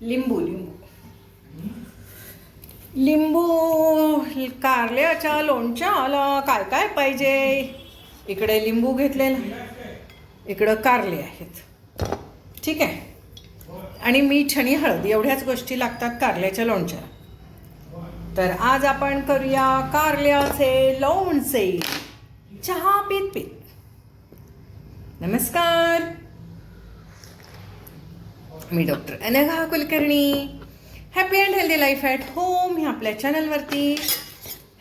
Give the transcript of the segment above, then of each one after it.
लिंबू लिंबू. लिंबू कारल्याच्या लोणच्याला काय काय पाहिजे? इकडे लिंबू घेतलेला. इकडं कारले आहेत. ठीक आहे? आणि मीठ आणि हळद एवढ्याच गोष्टी लागतात कारल्याच्या लोणच्या तर आज आपण करूया कारल्याचे लोणचे. चहा पीत पीत. नमस्कार. मी doctor Anagha Kulkarni. Happy and healthy life at home ह्या आपल्या चॅनलवरती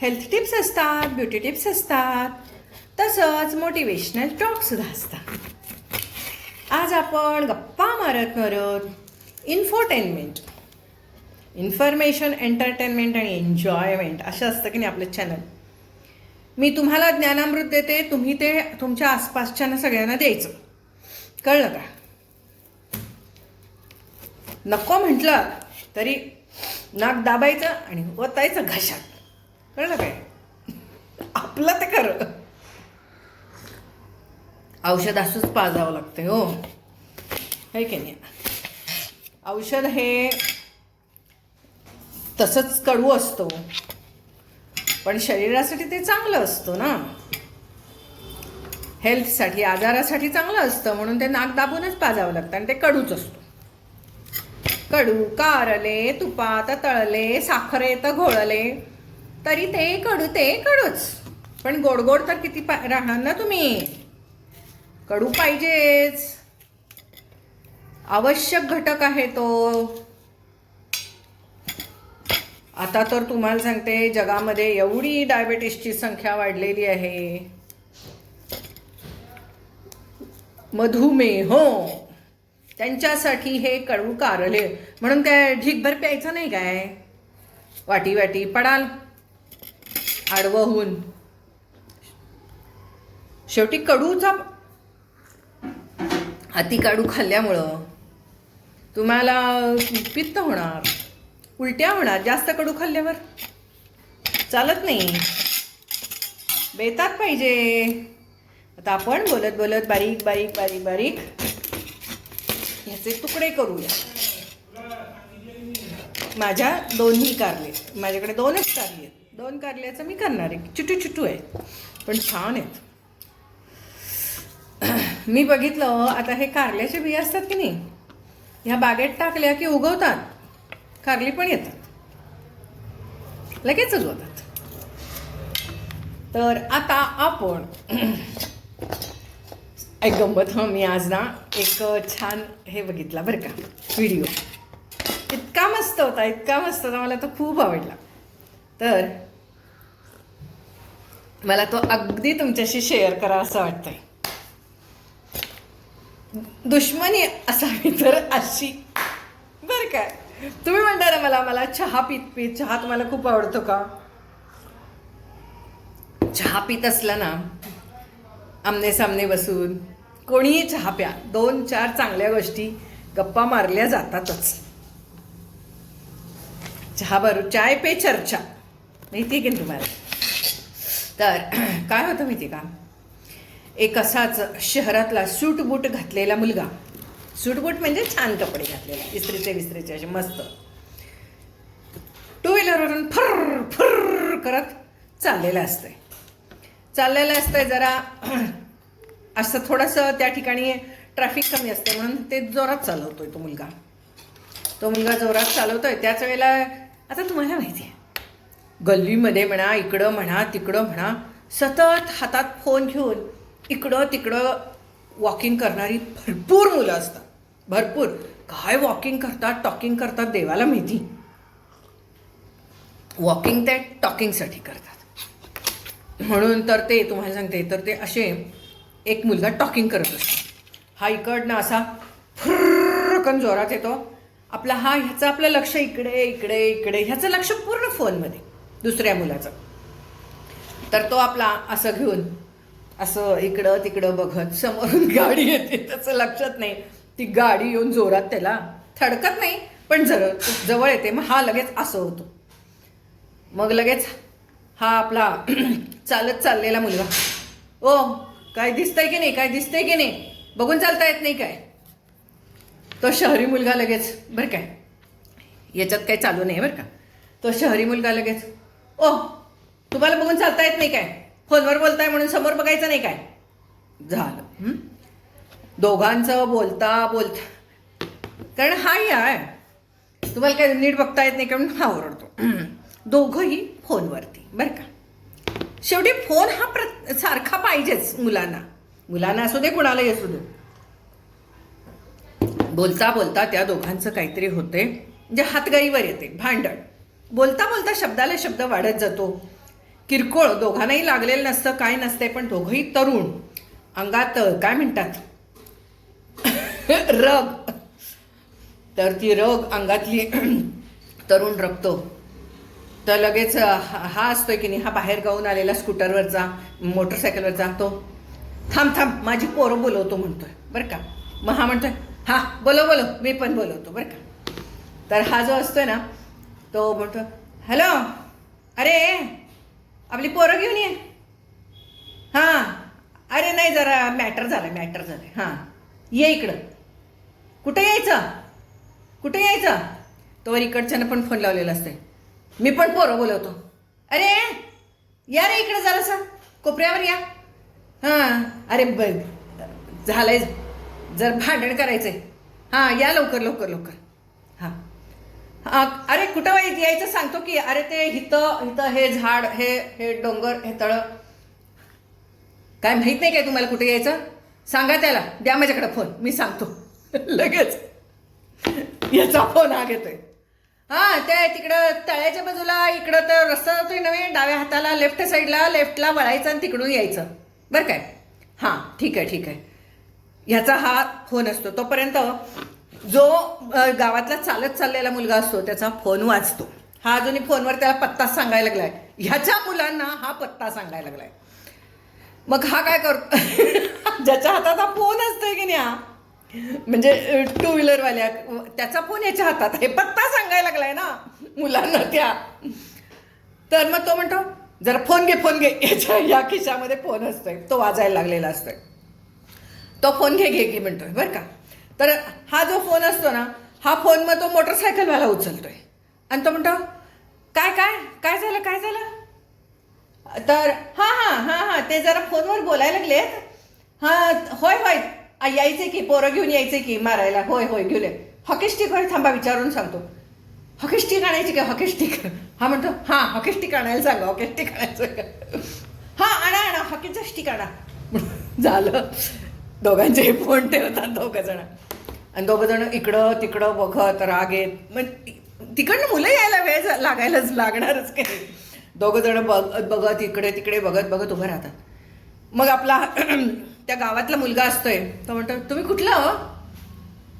हेल्थ टिप्स असतात ब्युटी टिप्स असतात. तसंच मोटिवेशनल टॉकसुद्धा असतात. आज आपण गप्पा मारत मारत इन्फोटेनमेंट इन्फॉर्मेशन एंटरटेनमेंट आणि एन्जॉयमेंट असं असतं की नाही आपलं चॅनल मी तुम्हाला ज्ञानामृत देते तुम्ही ते तुमच्या आसपासच्या सगळ्यांना द्यायचं. कळलं का? नको म्हटलं तरी नाक दाबायचं आणि ओतायचं घशात. कळलं काय? आपलं ते खरं. औषध असंच पाजावं लागतं हो. है की नाही? औषध हे तसंच कडू असतो. पण शरीरासाठी ते चांगलं असतं ना. हेल्थसाठी आजारासाठी चांगलं असतं म्हणून ते नाक दाबूनच पाजावं लागतं आणि ते कडूच असतो. कडू कारले तुपात तळले साखरेत घोळले. तरी ते कडू ते कडूच. पण गोड गोड तर किती पा राहणार ना तुम्ही? कडू पाहिजेच. आवश्यक घटक आहे तो. आता तर तुम्हाला सांगते जगामध्ये एवढी डायबेटीसची संख्या वाढलेली आहे. मधुमेह. हो त्यांच्यासाठी हे कडू कारले म्हणून काय ढीकभर प्यायचं नाही काय? वाटी वाटी पडाल. आडवहून. शेवटी कडूचा अति काढू खाल्ल्यामुळं तुम्हाला पित्त होणार. उलट्या होणार. जास्त कडू खाल्ल्यावर. चालत नाही. बेतात पाहिजे. आता आपण बोलत बोलत बारीक बारीक बारीक बारीक ह्याचे तुकडे करूया. माझ्या दोन्ही कारले. माझ्याकडे दोनच कारले आहेत. दोन कारल्याचं मी करणार आहे. चुटू चुटू आहे. पण छान आहेत. मी बघितलं हो, आता हे कारल्याचे बिया असतात की नाही? ह्या बागेत टाकल्या की उगवतात. कारली पण येतात. लगेच उगवतात. तर आता आपण एक गंमत हं मी आज ना एक छान हे बघितला बरं का व्हिडिओ. इतका मस्त होता इतका मस्त होता मला तो खूप आवडला. तर मला तो अगदी तुमच्याशी शेअर करा असं वाटतंय. दुश्मनी असावी तर अशी. बरं काय तुम्ही म्हणता ना मला मला चहा पीत पित चहा तुम्हाला खूप आवडतो का? चहा पीत असला ना आमने सामने बसून कोणीही चहा प्या दोन चार चांगल्या गोष्टी गप्पा मारल्या जातातच. चहा बरोबर चाय पे चर्चा. माहिती आहे की नाही तुम्हाला? तर काय होतं माहिती का? एक असाच शहरातला सूट बूट घातलेला मुलगा. सूट बूट म्हणजे छान कपडे घातलेला इस्त्रीचे विस्त्रीचे असे मस्त. टू व्हीलरवरून फर फर करत चाललेलं असतंय. चाललेलं असतंय जरा. असं थोडंसं त्या ठिकाणी ट्रॅफिक कमी असते म्हणून ते जोरात चालवतोय तो मुलगा. तो मुलगा जोरात चालवतोय. त्याच वेळेला आता तुम्हाला माहिती आहे गल्लीमध्ये म्हणा इकडं म्हणा तिकडं म्हणा सतत हातात फोन घेऊन इकडं तिकडं वॉकिंग करणारी भरपूर मुलं असतात. भरपूर. काय वॉकिंग करतात टॉकिंग करतात देवाला माहिती? वॉकिंग ते टॉकिंगसाठी करतात. म्हणून तर ते तुम्हाला सांगते तर ते असे एक मुलगा टॉकिंग करत असतो. हा इकडनं असा फुर्रकन जोरात येतो. आपला हा ह्याचं आपलं लक्ष इकडे इकडे इकडे ह्याचं लक्ष पूर्ण फोनमध्ये दुसऱ्या मुलाचं. तर तो आपला असं घेऊन असं इकडं तिकडं बघत समोरून गाडी येते त्याचं लक्षात नाही. ती गाडी येऊन जोरात त्याला थडकत नाही पण जर जवळ येते मग हा लगेच असं होतो. मग लगेच हा आपला चालत चाललेला मुलगा. ओ काय दिसतंय की नाही? काय दिसतंय की नाही? बघून चालता येत नाही काय? तो शहरी मुलगा लगेच बरं काय? याच्यात काही चालू नाही बरं का? तो शहरी मुलगा लगेच ओ तुम्हाला बघून चालता येत नाही काय? फोनवर बोलताय म्हणून समोर बघायचं नाही काय? झालं. दोघांचं बोलता बोलता. कारण हाही आहे तुम्हाला काय नीट बघता येत नाही का म्हणून हा ओरडतो. दोघंही फोनवरती बरं का? शेवटी फोन हा प्र सारखा पाहिजेच मुलांना. मुलांना असू दे कुणालाही असू दे. बोलता बोलता त्या दोघांचं काहीतरी होते म्हणजे हातगाईवर येते भांडण. बोलता बोलता शब्दाला शब्द वाढत जातो. किरकोळ दोघांनाही लागलेलं नसतं काय नसतंय पण दोघंही तरुण. अंगात काय म्हणतात? रग. तर ती रग अंगातली तरुण रगतो. तर लगेच हा हा असतोय की नाही हा बाहेर गाऊन आलेला स्कूटरवरचा मोटरसायकलवरचा तो थांब थांब माझी पोरं बोलवतो म्हणतोय बरं का? मग हा म्हणतोय हा बोलो बोलो मी पण बोलवतो बरं का? तर हा जो असतोय ना तो म्हणतो हॅलो अरे आपली पोरं घेऊन ये. हां अरे नाही जरा मॅटर झालं मॅटर झालं. हां ये इकडं. कुठं यायचं? कुठं यायचं? तोवर इकडच्यानं पण फोन लावलेला असते मी पण पोरं बोलवतो. अरे या रे इकडं जरासं. कोपऱ्यावर या. हां अरे ब झालंय. जर भांडण करायचंय. हां या लवकर लवकर लवकर. हां. हां अरे कुठं वाईट यायचं सांगतो की अरे ते हिथं हिथं हे झाड हे हे डोंगर हे तळं. काय माहीत नाही काय तुम्हाला कुठे यायचं? सांगा त्याला. द्या माझ्याकडे फोन मी सांगतो. लगेच. याचा फोन हा घेतोय. हा ते तिकडं तळ्याच्या बाजूला इकडं तर रस्ता जातोय नव्हे डाव्या हाताला लेफ्ट साईडला लेफ्टला वळायचं आणि तिकडून यायचं. बरं काय? हां ठीक आहे ठीक आहे. ह्याचा हा फोन असतो. तोपर्यंत जो गावातला चालत चाललेला मुलगा असतो त्याचा फोन वाचतो हा अजूनही फोनवर त्याला पत्ता सांगायला लागलाय. ह्याच्या मुलांना हा पत्ता सांगायला लागलाय. मग हा काय करतो ज्याच्या हातात हा फोन असतोय की नाही हा? म्हणजे टू व्हीलरवाल्या त्याचा फोन याच्या हातात आहे. पत्ता सांगायला लागलाय ना मुलांना त्या. तर मग तो म्हणतो जरा फोन घे फोन घे. याच्या या खिशामध्ये फोन असतोय. तो वाजायला लागलेला असतोय. तो फोन घे घे घे म्हणतोय बरं का? तर हा जो फोन असतो ना हा फोन मग तो मोटरसायकलवाला उचलतोय. आणि तो म्हणतो काय काय? काय झालं काय झालं? तर हां हां हां हां ते जरा फोनवर बोलायला लागलेत. हां होय होय यायचे की पोरं घेऊन यायचे की मारायला? होय होय घेऊन ये. हॉकी स्टिक थांबा विचारून सांगतो. हॉकी स्टिक आणायची का हॉकी स्टिक हा म्हणतो हां हॉकी स्टिक आणायला सांगा हॉकी स्टिक आणायचं हां आणा आणा हॉकीचं स्टिक आणा. झालं. दोघांचे फोन ठेवतात दोघं जण. आणि दोघं जण इकडं तिकडं बघत राग येत. मग तिकडनं मुलं यायला वेळ लागायलाच लागणारच काय दोघं जण बघत बघत इकडे तिकडे बघत बघत उभं राहतात. मग आपला त्या गावातला मुलगा असतोय. तो म्हणतो तुम्ही कुठला हो?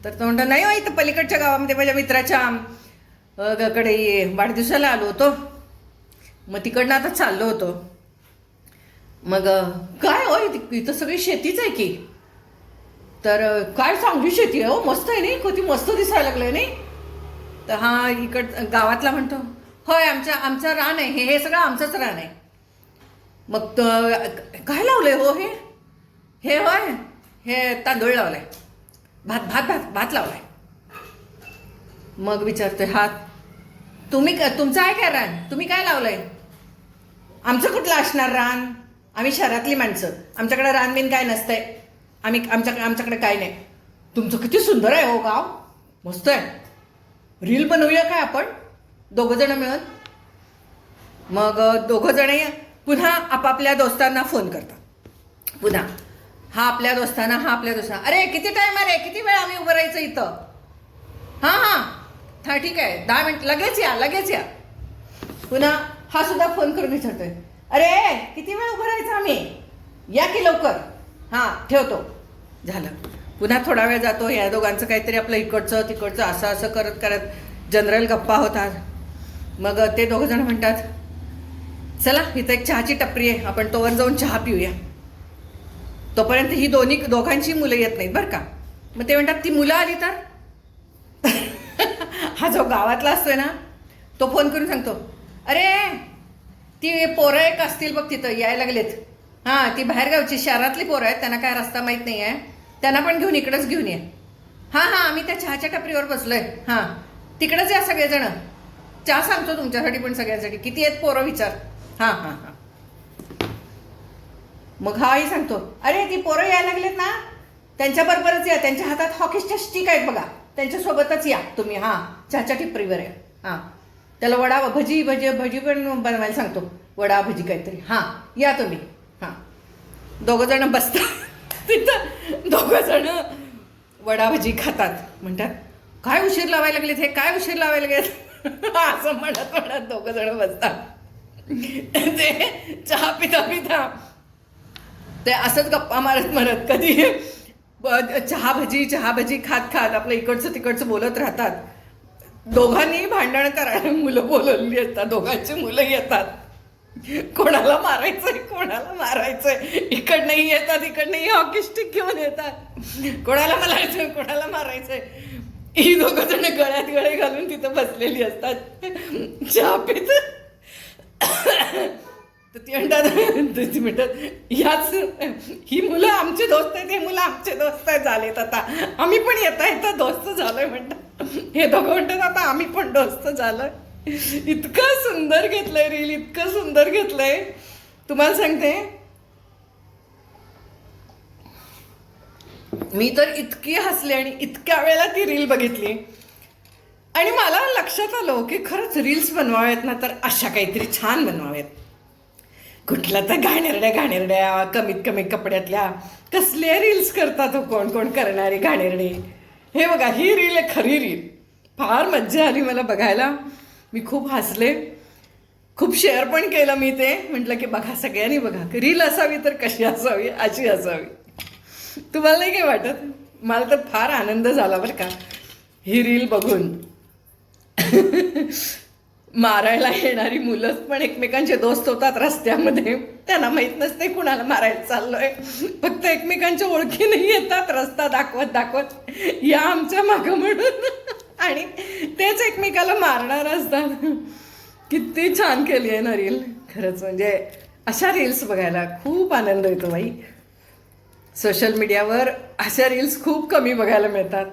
तर तो म्हणतो नाही हो इथं पलीकडच्या गावामध्ये माझ्या मित्राच्या कडे वाढदिवसाला आलो होतो. मग तिकडनं आता चाललो होतो. मग काय हो इथं सगळी शेतीच आहे की? तर काय चांगली शेती आहे हो मस्त आहे नाही? किती मस्त दिसायला लागलंय नाही? तर हा इकड गावातला म्हणतो होय आमच्या आमचं रान आहे. हे हे सगळं आमचंच रान आहे. मग काय लावलंय हो हे? हे होय हे तांदूळ लावलाय. भात भात भात भात लावलाय. मग विचारतोय हा तुम्ही क- तुमचं आहे काय रान? तुम्ही काय लावलंय? आमचं कुठलं असणार रान? आम्ही शहरातली माणसं. आमच्याकडे रानबीन काय नसतंय. आम्ही आमच्या आमच्याकडे काय नाही. तुमचं किती सुंदर आहे हो गाव. मस्त आहे. रील बनवूया काय आपण? दोघंजणं मिळून. मग दोघंजणं पुन्हा आपापल्या दोस्तांना फोन करतात. पुन्हा. हा आपल्या दोस्तांना हा आपल्या दोस्तांना. अरे किती टाईम अरे किती वेळ आम्ही उभं राहायचं इथं? हां हां. हा ठीक आहे. दहा मिनिट. लगेच या लगेच या. पुन्हा हा सुद्धा फोन करून विचारतोय. अरे किती वेळ उभं राहायचं आम्ही? या की लवकर? हां ठेवतो. झालं. पुन्हा थोडा वेळ जातो. या दोघांचं काहीतरी आपलं इकडचं तिकडचं असं असं करत करत जनरल गप्पा होतात. मग ते दोघं जण म्हणतात चला इथं एक चहाची टपरी आहे. आपण तोवर जाऊन चहा पिऊया. तोपर्यंत ही दोन्ही दोघांची मुलं येत नाहीत बरं का. मग ते म्हणतात ती मुलं आली तर? हा जो गावातला असतोय ना तो फोन करून सांगतो अरे ती पोरं एक असतील बघ तिथं यायला लागलेत. हां ती बाहेरगावची शहरातली पोरं आहेत त्यांना काय रस्ता माहीत नाही आहे. त्यांना पण घेऊन इकडंच घेऊन ये. हां हां आम्ही त्या चहाच्या टपरीवर बसलो आहे हां तिकडंच या सगळेजणं. चहा सांगतो तुमच्यासाठी पण सगळ्यांसाठी. किती आहेत पोरं विचार. हां हां हां. मग हाही सांगतो अरे ती पोरं यायला लागलेत ना त्यांच्याबरोबरच या त्यांच्या हातात हॉकीच्या स्टिक आहेत बघा त्यांच्यासोबतच या तुम्ही हां चहाच्या टिपरीवर या हां. त्याला वडा भजी भजी भजी पण बनवायला सांगतो वडा भजी काहीतरी हां या तुम्ही हां. दोघं जण बसतात तिथं दोघं जण वडा भजी खातात म्हणतात काय उशीर लावायला लागलेत हे काय उशीर लावायला लागलेत? असं म्हणत म्हणत दोघं जण बसतात. ते चहा पिता पिता ते असंच गप्पा मारत मारत कधी चहा भजी चहा भजी खात खात आपलं इकडचं तिकडचं बोलत राहतात. दोघांनी भांडण करायला मुलं बोलवली असतात. दोघांची मुलं येतात. कोणाला मारायचंय कोणाला मारायचंय. इकडनंही येतात इकडनंही हॉकी स्टिक घेऊन येतात. कोणाला मारायचंय कोणाला मारायचंय. ही दोघं जण गळ्यात गळे घालून तिथं बसलेली असतात. चहा पित. तर ती म्हणतात ती म्हणतात याच ही मुलं आमचे दोस्त आहेत हे मुलं आमचे दोस्त आहेत झालेत आता. आम्ही पण येता येता दोस्त झालोय म्हणतात. हे दोघं म्हणतात आता आम्ही पण दोस्त झालोय. इतकं सुंदर घेतलंय रील इतकं सुंदर घेतलंय. तुम्हाला सांगते. मी तर इतकी हसले आणि इतक्या वेळेला ती रील बघितली. आणि मला लक्षात आलं की खरंच रील्स बनवाव्यात ना तर अशा काहीतरी छान बनवाव्यात कुठल्या तर घाणेरड्या घाणेरड्या कमीत कमी कपड्यातल्या. कसले रील्स करतात हो कोण कोण करणारे घाणेरडे? हे बघा ही रील आहे खरी रील फार मज्जा आली मला बघायला. मी खूप हसले. खूप शेअर पण केलं मी ते. म्हटलं की बघा सगळ्यांनी बघा. रील असावी तर कशी असावी? अशी असावी. तुम्हाला नाही काय वाटत? मला तर फार आनंद झाला बरं का. ही रील बघून. मारायला येणारी मुलं पण एकमेकांचे दोस्त होतात रस्त्यामध्ये. त्यांना माहीत नसते कुणाला मारायला चाललोय. फक्त एकमेकांच्या ओळखीने येतात रस्ता दाखवत दाखवत. या आमच्या मागं म्हणून. आणि तेच एकमेकाला मारणार असतात किती छान केली आहे ना रील. खरंच म्हणजे अशा रील्स बघायला खूप आनंद येतो बाई. सोशल मीडियावर अशा रील्स खूप कमी बघायला मिळतात.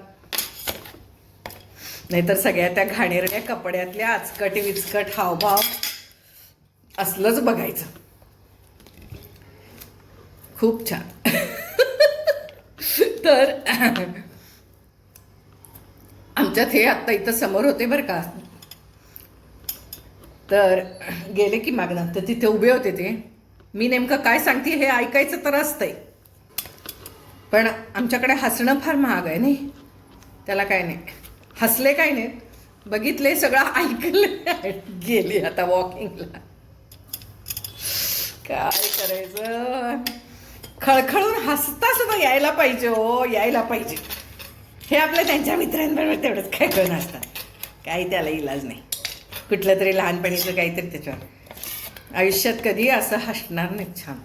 नाहीतर सगळ्या त्या घाणेरड्या कपड्यातल्या आचकट विचकट हावभाव असलंच बघायचं. खूप छान. तर आमच्यात हे आत्ता इथं समोर होते बरं का. तर गेले की मागणार तर तिथे उभे होते ते. मी नेमकं काय सांगते हे ऐकायचं तर असतंय. पण आमच्याकडे हसणं फार महाग आहे नाही? त्याला काय नाही. हसले काय नाहीत. बघितले सगळं ऐकलं गेली आता वॉकिंगला काय करायचं? खळखळून हसता सुद्धा यायला पाहिजे हो यायला पाहिजे. हे आपल्या त्यांच्या मित्रांबरोबर तेवढंच काय करून असतात काही त्याला इलाज नाही. कुठलं तरी लहानपणीचं काहीतरी त्याच्यावर. आयुष्यात कधी असं हसणार नाही छान.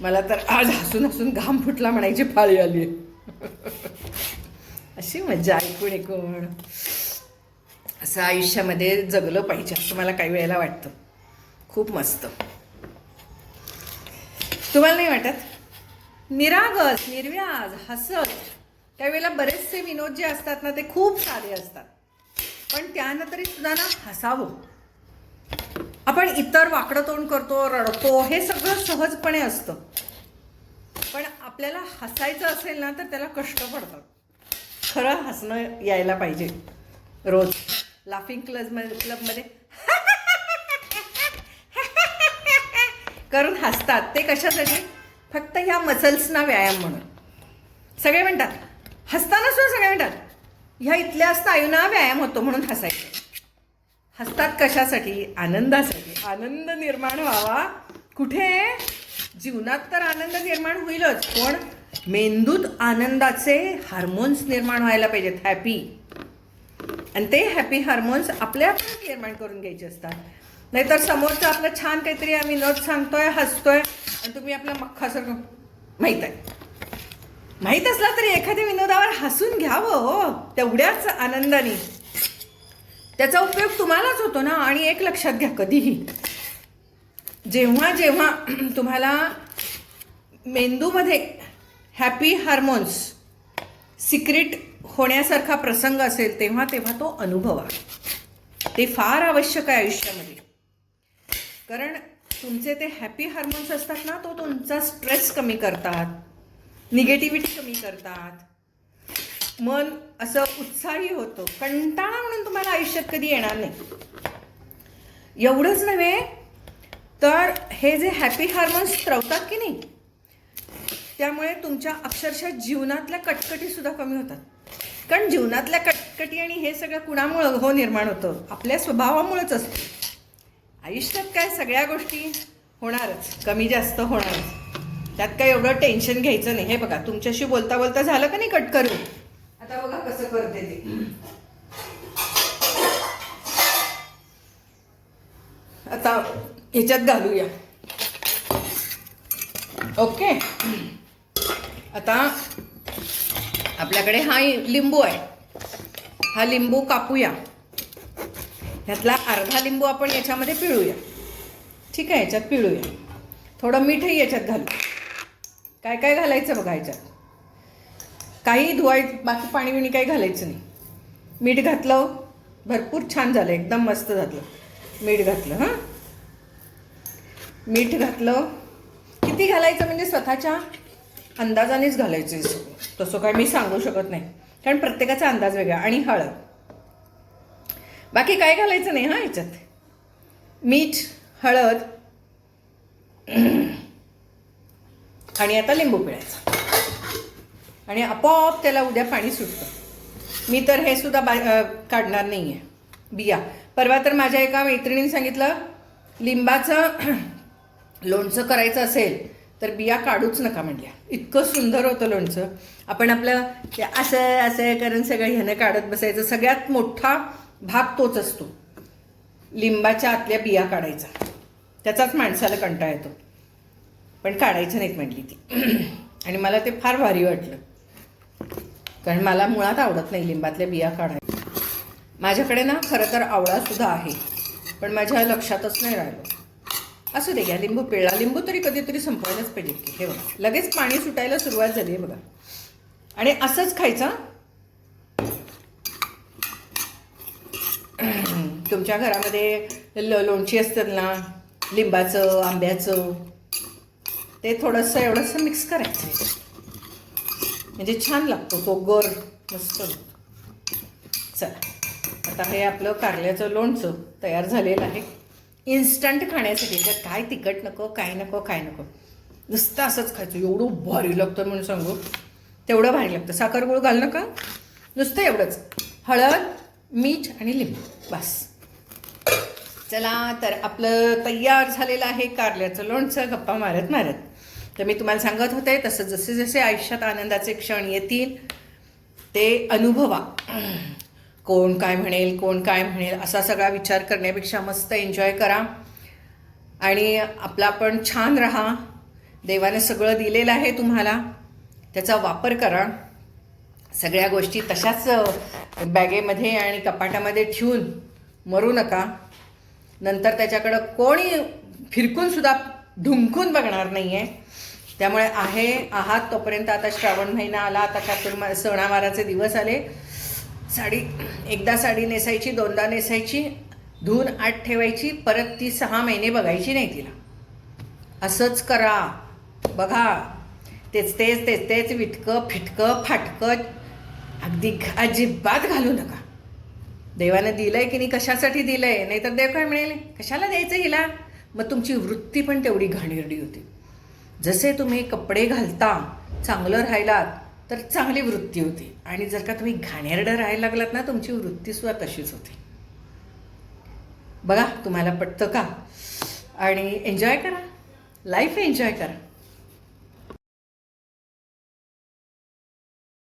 मला तर आज हसून हसून घाम फुटला म्हणायची फाळी आली अशी मजा ऐकून ऐकून असं आयुष्यामध्ये जगलं पाहिजे असं मला काही वेळेला वाटतं. खूप मस्त. तुम्हाला नाही वाटत? निरागस निर्व्याज हसत. त्यावेळेला बरेचसे विनोद जे असतात ना ते खूप साधे असतात. पण त्यानं तरी सुद्धा ना हसावं. आपण इतर वाकडं तोंड करतो रडतो हे सगळं सहजपणे असतं. पण आपल्याला हसायचं असेल ना तर त्याला कष्ट पडतात. खरं हसणं यायला पाहिजे. रोज. लाफिंग क्लबमध्ये क्लबमध्ये करून हसतात. ते कशासाठी? फक्त ह्या मसल्सना व्यायाम म्हणून. सगळे म्हणतात. हसताना सुद्धा सगळे म्हणतात. ह्या इथल्या स्नायूंना व्यायाम होतो म्हणून हसायचं. हसतात कशासाठी? आनंदासाठी. आनंद निर्माण व्हावा. कुठे? जीवनात तर आनंद निर्माण होईलच. पण मेंदूत आनंदाचे हार्मोन्स निर्माण व्हायला पाहिजेत हॅपी आणि ते हॅपी हार्मोन्स आपल्या आपण निर्माण करून घ्यायचे असतात. नाहीतर समोरचं आपलं छान काहीतरी आम्ही विनोद सांगतोय हसतोय आणि तुम्ही आपल्या मख्खासारखं माहीत आहे. माहीत असला तरी एखाद्या विनोदावर हसून घ्यावं हो. तेवढ्याच आनंदाने. त्याचा उपयोग तुम्हालाच होतो ना आणि एक लक्षात घ्या कधीही. जेव्हा जेव्हा तुम्हाला मेंदूमध्ये हॅपी हार्मोन्स सिक्रेट होण्यासारखा प्रसंग असेल तेव्हा तेव्हा तो अनुभवा. ते फार आवश्यक आहे आयुष्यामध्ये. कारण तुमचे ते हॅपी हार्मोन्स असतात ना तो तुमचा स्ट्रेस कमी करतात. निगेटिव्हिटी कमी करतात. मन असं उत्साही होतं. कंटाळा म्हणून तुम्हाला आयुष्यात कधी येणार नाही. एवढंच नव्हे तर हे जे हॅपी हार्मोन्स स्त्रवतात की नाही त्यामुळे तुमच्या अक्षरशः जीवनातल्या कटकटीसुद्धा कमी होतात. कारण जीवनातल्या कटकटी आणि हे सगळं कुणामुळं हो निर्माण होतं? आपल्या स्वभावामुळेच असतं. आयुष्यात काय सगळ्या गोष्टी होणारच. कमी जास्त होणारच. त्यात काय एवढं टेन्शन घ्यायचं नाही. हे बघा तुमच्याशी बोलता बोलता झालं का नाही कट करू आता बघा कसं करते ते. आता ह्याच्यात घालूया. ओके? आता आपल्याकडे हा लिंबू आहे. हा लिंबू कापूया. ह्यातला अर्धा लिंबू आपण याच्यामध्ये पिळूया. ठीक आहे याच्यात पिळूया. थोडं मीठही याच्यात घालू. काय काय घालायचं बघा याच्यात? काही धुवाय बाकी पाणी बिणी काही घालायचं नाही. मीठ घातलं भरपूर छान झालं एकदम मस्त झालं. मीठ घातलं हां? मीठ घातलं. किती घालायचं म्हणजे स्वतःच्या? अंदाजानेच घालायचं सगळं. तसं काय मी सांगू शकत नाही. कारण प्रत्येकाचा अंदाज वेगळा आणि हळद. बाकी काय घालायचं नाही हां याच्यात. मीठ हळद. आणि आता लिंबू पिळायचा. आणि आपोआप त्याला उद्या पाणी सुटतं. मी तर हे सुद्धा बा काढणार नाही आहे बिया. परवा तर माझ्या एका मैत्रिणीने सांगितलं लिंबाचं लोणचं करायचं असेल तर बिया काढूच नका म्हटल्या इतकं सुंदर होतं लोणचं. आपण आपलं असं असं कारण सगळं ह्यानं काढत बसायचं. सगळ्यात मोठा भाग तोच असतो. लिंबाच्या आतल्या बिया काढायचा. त्याचाच माणसाला कंटाळा येतो. पण काढायचं नाहीत म्हटली ती. आणि मला ते फार भारी वाटलं. कारण मला मुळात आवडत नाही लिंबातल्या बिया काढायला. माझ्याकडे ना खरं तर आवळासुद्धा आहे. पण माझ्या लक्षातच नाही राहिलं. असू दे घ्या लिंबू पिळला लिंबू तरी कधीतरी संपवायलाच पाहिजे. की हे बघा. लगेच पाणी सुटायला सुरुवात झाली आहे बघा. आणि असंच खायचं. तुमच्या घरामध्ये ल लोणची असतात ना लिंबाचं आंब्याचं ते थोडंसं एवढंसं मिक्स करायचं. आहे. म्हणजे छान लागतो तो गर मस्त. चला. आता हे आपलं कारल्याचं लोणचं तयार झालेलं आहे. इन्स्टंट खाण्यासाठी. त्यात काय तिखट नको काय नको काय नको. नुसतं असंच खायचं. एवढं भारी लागतं म्हणून सांगू. तेवढं भारी लागतं. साखर गुळ घाल नका नुसतं एवढंच. हळद मीठ आणि लिंबू. बस. चला तर आपलं तयार झालेलं आहे कारल्याचं लोणचं. गप्पा मारत मारत. तर मी तुम्हाला सांगत होते तसं जसे जसे आयुष्यात आनंदाचे क्षण येतील ते अनुभवा. कोण काय म्हणेल कोण काय म्हणेल असा सगळा विचार करण्यापेक्षा मस्त एन्जॉय करा. आणि आपला पण छान राहा. देवाने सगळं दिलेलं आहे तुम्हाला. त्याचा वापर करा. सगळ्या गोष्टी तशाच बॅगेमध्ये आणि कपाटामध्ये ठेवून मरू नका. नंतर त्याच्याकडं कोणी फिरकूनसुद्धा ढुंकून बघणार नाही आहे त्यामुळे आहे आहात तोपर्यंत आता श्रावण महिना आला आता चातुर्मा सणावाराचे दिवस आले. साडी एकदा साडी नेसायची दोनदा नेसायची धुवून आत ठेवायची परत ती सहा महिने बघायची नाही तिला. असंच करा. बघा. तेच तेच तेच तेच विटकं फिटकं फाटकं अगदी अजिबात घालू नका. देवानं दिलं आहे की नाही कशासाठी दिलं आहे नाहीतर देव काय मिळेल कशाला द्यायचं हिला? मग तुमची वृत्ती पण तेवढी घाणेरडी होती. जसे तुम्ही कपडे घालता चांगलं राहिलात तर चांगली वृत्ती होती. आणि जर का तुम्ही घाणेरडं राहायला लागलात ना तुमची वृत्तीसुद्धा तशीच होती. बघा तुम्हाला पटतं का? आणि एन्जॉय करा. लाईफ एन्जॉय करा.